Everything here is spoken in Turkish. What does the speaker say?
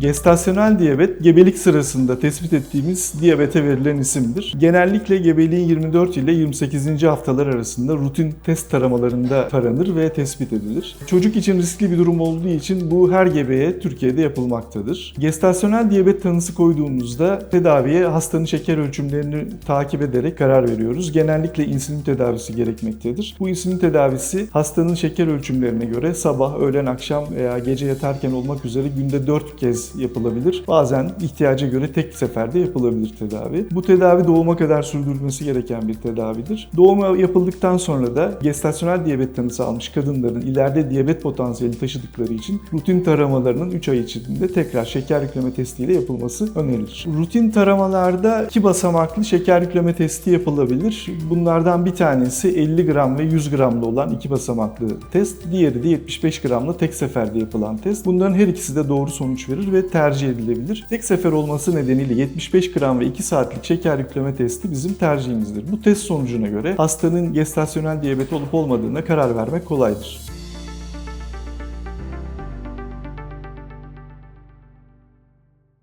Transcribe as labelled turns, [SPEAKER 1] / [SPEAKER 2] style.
[SPEAKER 1] Gestasyonel diyabet, gebelik sırasında tespit ettiğimiz diyabete verilen isimdir. Genellikle gebeliğin 24 ile 28. haftalar arasında rutin test taramalarında taranır ve tespit edilir. Çocuk için riskli bir durum olduğu için bu her gebeye Türkiye'de yapılmaktadır. Gestasyonel diyabet tanısı koyduğumuzda tedaviye hastanın şeker ölçümlerini takip ederek karar veriyoruz. Genellikle insülin tedavisi gerekmektedir. Bu insülin tedavisi hastanın şeker ölçümlerine göre sabah, öğlen, akşam veya gece yatarken olmak üzere günde 4 kez yapılabilir. Bazen ihtiyaca göre tek seferde yapılabilir tedavi. Bu tedavi doğuma kadar sürdürülmesi gereken bir tedavidir. Doğuma yapıldıktan sonra da gestasyonel diyabet tanısı almış kadınların ileride diyabet potansiyeli taşıdıkları için rutin taramalarının 3 ay içinde tekrar şeker yükleme testiyle yapılması önerilir. Rutin taramalarda iki basamaklı şeker yükleme testi yapılabilir. Bunlardan bir tanesi 50 gram ve 100 gramlı olan iki basamaklı test. Diğeri de 75 gramla tek seferde yapılan test. Bunların her ikisi de doğru sonuç verir ve tercih edilebilir. Tek sefer olması nedeniyle 75 gram ve 2 saatlik şeker yükleme testi bizim tercihimizdir. Bu test sonucuna göre hastanın gestasyonel diyabet olup olmadığına karar vermek kolaydır.